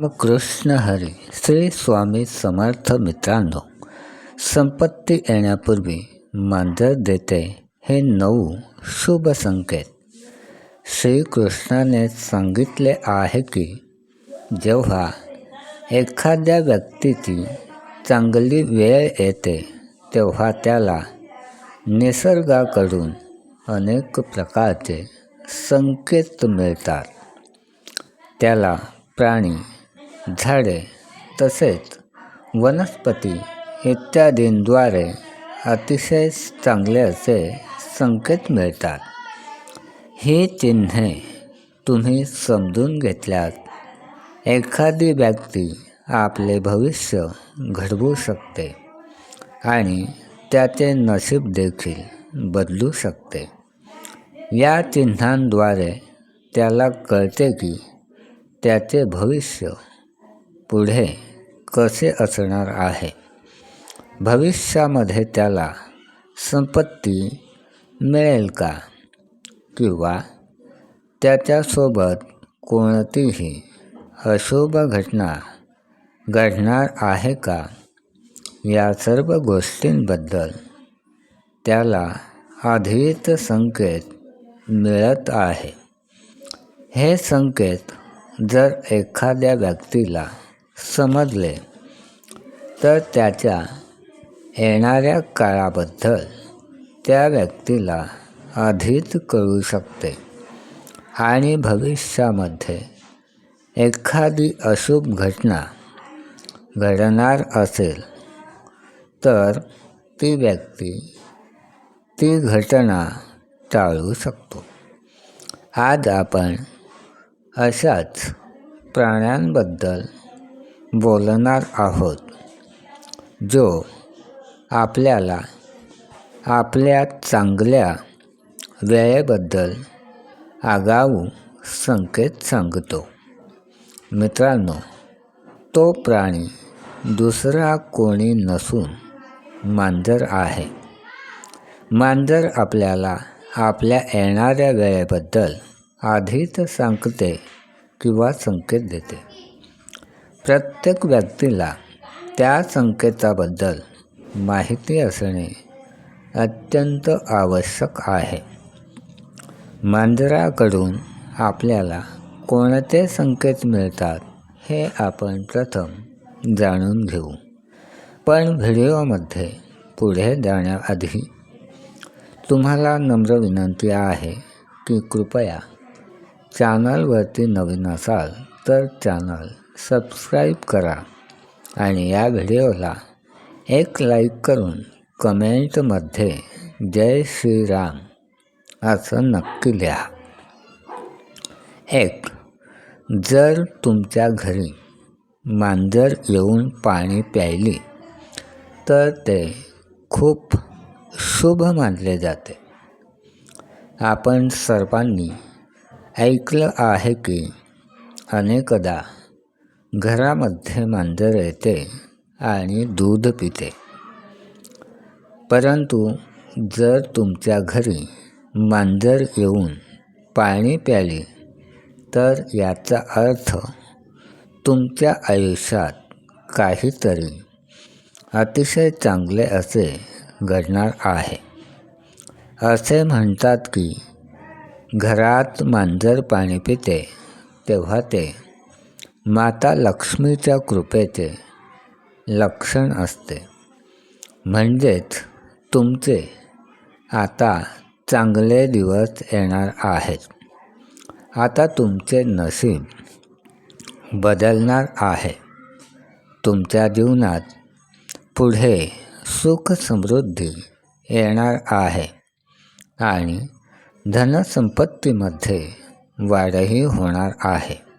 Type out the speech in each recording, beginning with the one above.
मग कृष्ण हरी श्री स्वामी समर्थ मित्रांनो संपत्ती येण्यापूर्वी मांजर देते हे नऊ शुभ संकेत. श्रीकृष्णाने सांगितले आहे की जेव्हा एखाद्या व्यक्तीची चांगली वेळ येते तेव्हा त्याला निसर्गाकडून अनेक प्रकारचे संकेत मिळतात. त्याला प्राणी झाडे तसेच वनस्पती इत्यादींद्वारे अतिशय चांगले असे संकेत मिळतात. ही चिन्हे तुम्ही समजून घेतल्यास एखादी व्यक्ती आपले भविष्य घडवू शकते आणि त्याचे नशीब देखील बदलू शकते. या चिन्हांद्वारे त्याला कळते की त्याचे भविष्य पुढे कसे असणार आहे? भविष्यामध्ये त्याला संपत्ती मिळेल का? किंवा त्याच्यासोबत कोणतीही अशुभ घटना घडणार आहे का? या सर्व गोष्टींबद्दल त्याला आधीच संकेत मिळत आहे. हे संकेत जर एखाद्या व्यक्तीला समजले तर त्याच्या येणाऱ्या काळाबद्दल त्या व्यक्तीला अधिक कळू शकते. आणि भविष्यामध्ये एखादी अशुभ घटना घडणार असेल तर ती व्यक्ती ती घटना टाळू शकतो. आज आपण अशाच प्राण्यांबद्दल बोलणार आहोत. जो आपल्याला आपल्या चांगल्या वेळेबद्दल आगाऊ संकेत सांगतो. मित्रांनो तो प्राणी दुसरा कोणी नसून मांजर आहे. मांजर आपल्याला आपल्या येणाऱ्या वेळेबद्दल आधीच सांगते किंवा संकेत देते. प्रत्येक व्यक्तीला त्या संकेताबद्दल माहिती असणे अत्यंत आवश्यक आहे. मांजराकडून आपल्याला कोणते संकेत मिळतात हे आपण प्रथम जाणून घेऊ. पण व्हिडिओमध्ये पुढे जाण्याआधी तुम्हाला नम्र विनंती आहे की कृपया चॅनलवरती नवीन असाल तर चॅनल सबस्क्राईब करा आणि या व्हिडिओला एक लाईक करून कमेंटमध्ये जय श्रीराम असं नक्की लिहा. एक जर तुमच्या घरी मांजर येऊन पाणी प्यायली तर ते खूप शुभ मानले जाते. आपण सर्वांनी ऐकलं आहे की अनेकदा घरामध्ये मांजर येते आणि दूध पिते. परंतु जर तुमच्या घरी मांजर येऊन पाणी प्याली तर याचा अर्थ तुमच्या आयुष्यात काहीतरी अतिशय चांगले असे घडणार आहे. असे म्हणतात की घरात मांजर पाणी पिते तेव्हा ते माता लक्ष्मीच्या कृपेचे लक्षण असते. म्हणजेच तुमचे आता चांगले दिवस येणार आहेत. आता तुमचे नशीब बदलणार आहे. तुमच्या जीवनात पुढे सुख समृद्धी येणार आहे आणि धनसंपत्तीमध्ये वाढही होणार आहे.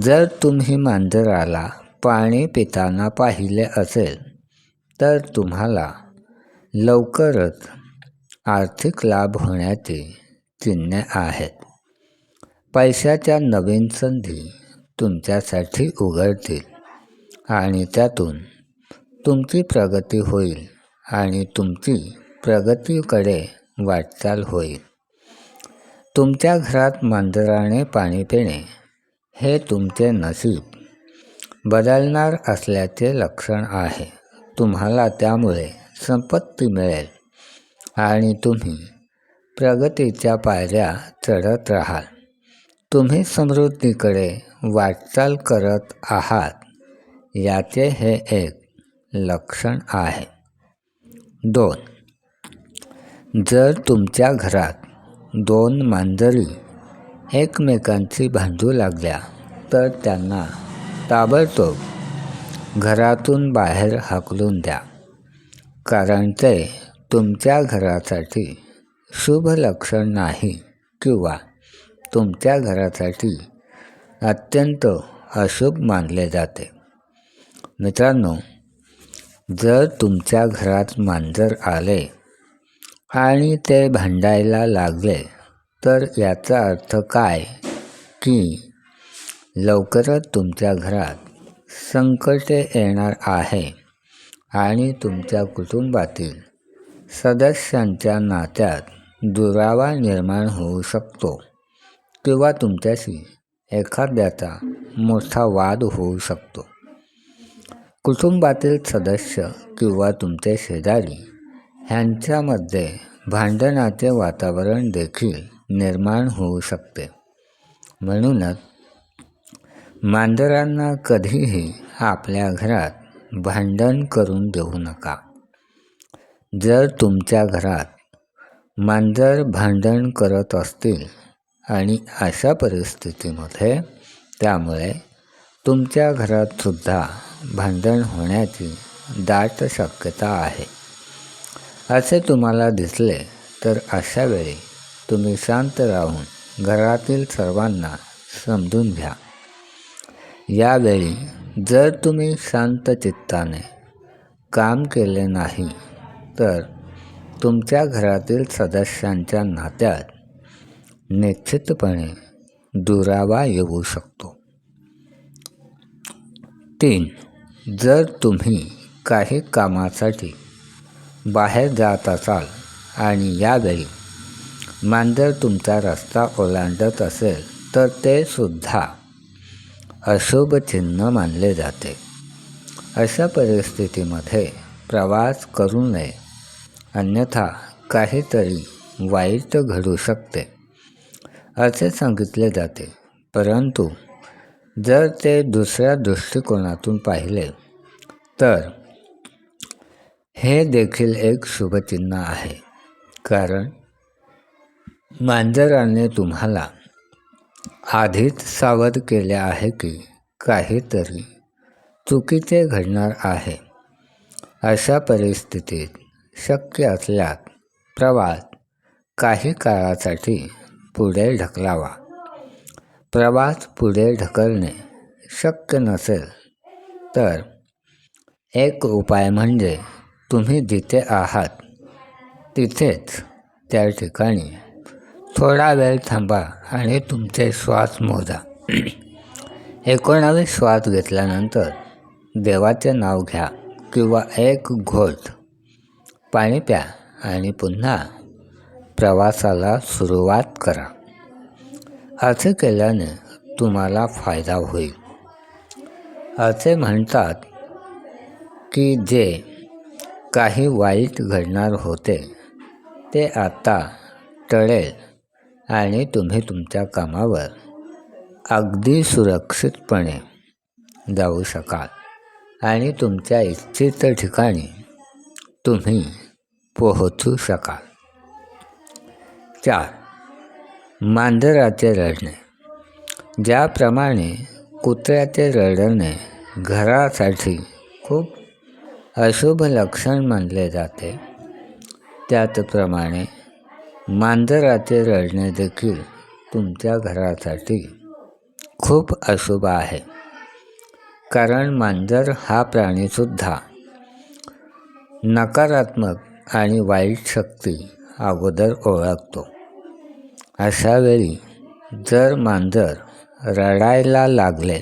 जर तुम्ही मांजराला पाणी पिताना पाहिले असेल तर तुम्हाला लवकरच आर्थिक लाभ होण्याची चिन्हे आहेत. पैशाच्या नवीन संधी तुमच्यासाठी उघडतील आणि त्यातून तुमची प्रगती होईल आणि तुमची प्रगतीकडे वाटचाल होईल. तुमच्या घरात मांजराने पाणी पिणे हे तुमचे नसीब बदलणार असल्याचे लक्षण आहे. तुम्हाला त्यामुळे संपत्ती मिळेल आणि तुम्ही प्रगतीच्या पायऱ्या चढत राहाल. तुम्ही समृद्धीकडे वाटचाल करत आहात याचे हे एक लक्षण आहे. दोन. जर तुमच्या घरात दोन मांजरी एकमेकांची भांडू लागल्या. तर त्यांना ताबडतोब घरातून बाहेर हाकलून द्या. कारण ते तुमच्या घरासाठी शुभ लक्षण नाही किंवा तुमच्या घरासाठी अत्यंत अशुभ मानले जाते. मित्रांनो जर तुमच्या घरात मांजर आले आणि ते भांडायला लागले तर याचा अर्थ काय? की लवकरच तुमच्या घरात संकटे येणार आहे आणि तुमच्या कुटुंबातील सदस्यांच्या नात्यात दुरावा निर्माण होऊ शकतो किंवा तुमच्याशी एखाद्याचा मोठा वाद होऊ शकतो. कुटुंबातील सदस्य किंवा तुमचे शेजारी ह्यांच्यामध्ये भांडणाचे वातावरण देखील निर्माण होऊ शकते. म्हणूनच मांजरांना कधीही आपल्या घरात भांडण करून देऊ नका. जर तुमच्या घरात मांजर भांडण करत असतील आणि अशा परिस्थितीमध्ये त्यामुळे तुमच्या घरातसुद्धा भांडण होण्याची दाट शक्यता आहे. असे तुम्हाला दिसले तर अशा वेळी तुम्ही शांत राहून घरातील सर्वांना समजून घ्या. यावेळी जर तुम्ही शांत चित्ताने काम केले नाही तर तुमच्या घरातील सदस्यांच्या नात्यात निश्चितपणे दुरावा येऊ शकतो. तीन जर तुम्ही काही कामासाठी बाहेर जात असाल आणि यावेळी मांजर तुमचा रस्ता ओलांडत असेल तर ते सुद्धा अशुभ चिन्ह मानले जाते. अशा परिस्थितीमध्ये प्रवास करू नये अन्यथा काहीतरी वाईट घडू शकते असे सांगितले जाते. परंतु जर ते दुसऱ्या दृष्टिकोनातून पाहिले तर हे देखील एक शुभचिन्ह आहे. कारण मांजराने तुम्हाला आधीच सावध केले आहे की काहीतरी चुकीचे घडणार आहे. अशा परिस्थितीत शक्य असल्यास प्रवास काही काळासाठी पुढे ढकलावा. प्रवास पुढे ढकलणे शक्य नसेल तर एक उपाय म्हणजे तुम्ही जिथे आहात तिथेच त्या ठिकाणी थोडा वेळ थांबा आणि तुमचे श्वास मोजा. एकोणावीस श्वास घेतल्यानंतर देवाचे नाव घ्या किंवा एक घोट. पाणी प्या आणि पुन्हा प्रवासाला सुरुवात करा. असे केल्याने तुम्हाला फायदा होईल. असे म्हणतात की जे काही वाईट घडणार होते ते आता टळेल. आणि तुम्ही तुमच्या कामावर अगदी सुरक्षितपणे जाऊ शकाल. आणि तुमच्या इच्छित ठिकाणी तुम्ही पोहोचू शकाल. चार. मांजराचे रडणे. ज्याप्रमाणे कुत्र्याचे रडणे घरासाठी खूप अशुभ लक्षण मानले जाते त्याचप्रमाणे मांजराचे रडणे देखील तुमच्या घरासाठी खूप अशुभ आहे. कारण मांजर हा प्राणीसुद्धा नकारात्मक आणि वाईट शक्ती अगोदर ओळखतो. अशा वेळी जर मांजर रडायला लागले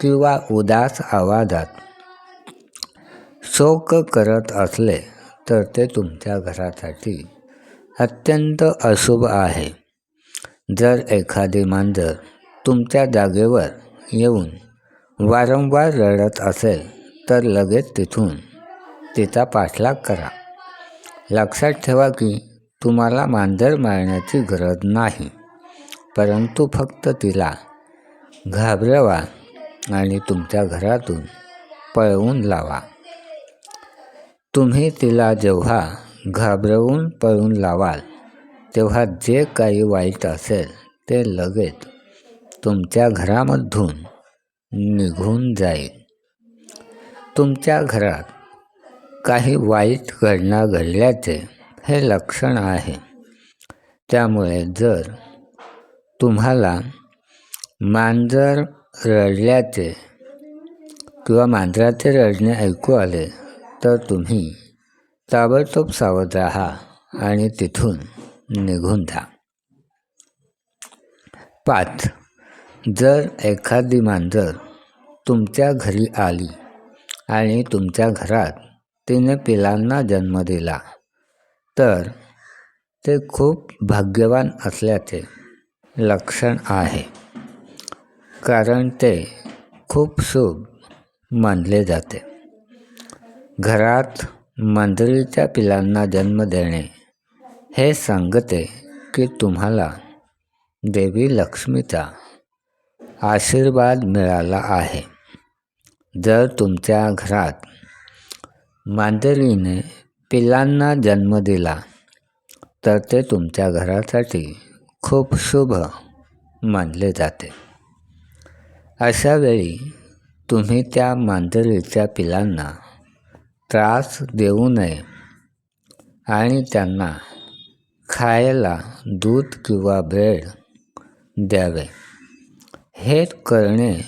किंवा उदास आवाजात शोक करत असले तर ते तुमच्या घरासाठी अत्यंत अशुभ आहे. जर एखादे मांजर तुमच्या जागेवर येऊन वारंवार रडत असेल तर लगेच तिथून तिचा पाठलाग करा. लक्षात ठेवा की तुम्हाला मांजर मारण्याची गरज नाही परंतु फक्त तिला घाबरवा आणि तुमच्या घरातून पळवून लावा. तुम्ही तिला जेव्हा घाबरवून पळून लावाल. तेव्हा जे काही वाईट असेल ते लगेच तुमच्या घरामधून निघून जाईल. तुमच्या घरात काही वाईट घटना घडल्याचे हे लक्षण आहे. त्यामुळे जर तुम्हाला मांजर रडल्याचे किंवा मांजराचे रडणे ऐकू आले तर तुम्ही ताबडतोब सावध राहा आणि तिथून निघून जा. पाच जर एखादी मांजर तुमच्या घरी आली आणि तुमच्या घरात तिने पिलांना जन्म दिला तर ते खूप भाग्यवान असल्याचे लक्षण आहे. कारण ते खूप शुभ मानले जाते. घरात मांजरीच्या पिलांना जन्म देणे. हे सांगते की तुम्हाला देवी लक्ष्मीचा आशीर्वाद मिळाला आहे. जर तुमच्या घरात मांजरीने पिलांना जन्म दिला तर ते तुमच्या घरासाठी खूप शुभ मानले जाते. अशावेळी तुम्ही त्या मांजरीच्या पिलांना त्रास देऊ नये. आणि त्यांना खायला दूध किंवा ब्रेड द्यावे. हे करणे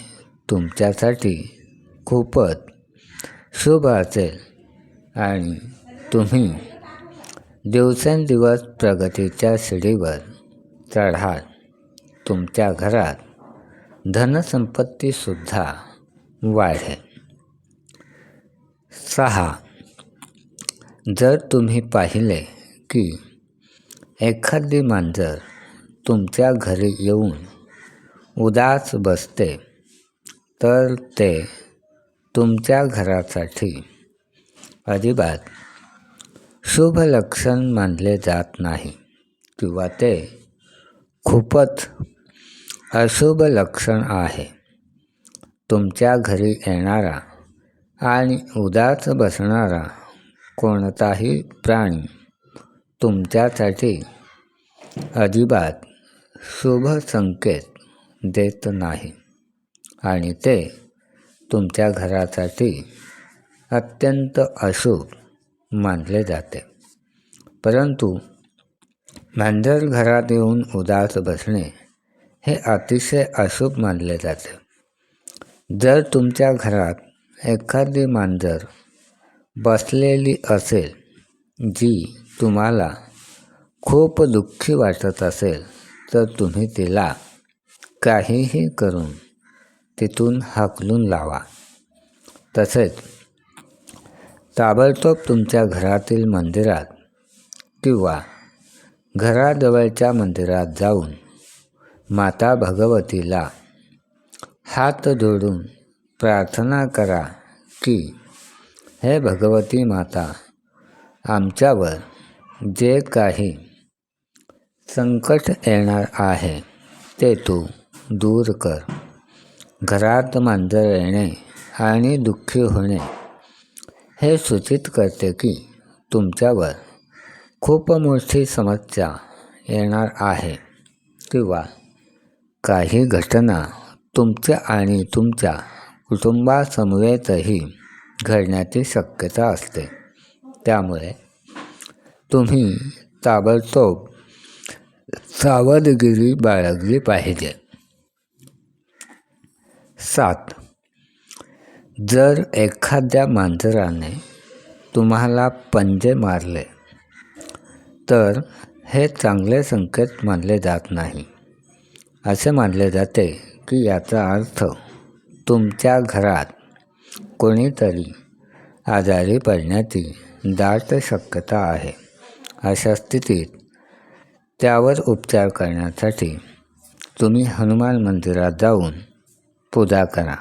तुमच्यासाठी खूपच शुभ असेल. आणि तुम्ही दिवसेंदिवस प्रगतीच्या शिडीवर चढाल. तुमच्या घरात धनसंपत्तीसुद्धा वाढेल. सहा. जर तुम्ही पाहिले की एखादी मांजर तुमच्या घरी येऊन उदास बसते तर ते तुमच्या घरासाठी अजिबात शुभ लक्षण मानले जात नाही किंवा ते खूपच अशुभ लक्षण आहे. तुमच्या घरी येणारा आणि उदास बसणारा कोणताही प्राणी तुमच्यासाठी अजिबात शुभ संकेत देत नाही. आणि ते तुमच्या घरासाठी अत्यंत अशुभ मानले जाते. परंतु मांजर घरात येऊन उदास बसणे हे अतिशय अशुभ मानले जाते. जर तुमच्या घरात एखादी मांजर बसलेली असेल जी तुम्हाला खूप दुःखी वाटत असेल तर तुम्ही तिला काहीही करून तिथून हाकलून लावा. तसेच ताबडतोब तुमच्या घरातील मंदिरात किंवा घराजवळच्या मंदिरात जाऊन माता भगवतीला हात जोडून प्रार्थना करा की हे भगवती माता आमच्यावर जे काही संकट येणार आहे ते तू दूर कर. घरात मांजर येणे आणि दुःखी होणे हे सूचित करते की तुमच्यावर खूप मोठी समस्या येणार आहे किंवा काही घटना तुमच्या आणि तुमच्या कुटुंबासमवेतही घडण्याची शक्यता असते. त्यामुळे तुम्ही ताबडतोब सावधगिरी बाळगली पाहिजे. सात. जर एखाद्या मांजराने तुम्हाला पंजे मारले तर हे चांगले संकेत मानले जात नाही. असे मानले जाते की याचा अर्थ तुमच्या घरात कोणीतरी आजारी पडण्याची दाट शक्यता आहे. अशा स्थितीत त्यावर उपचार करण्यासाठी तुम्ही हनुमान मंदिरात जाऊन पूजा करा.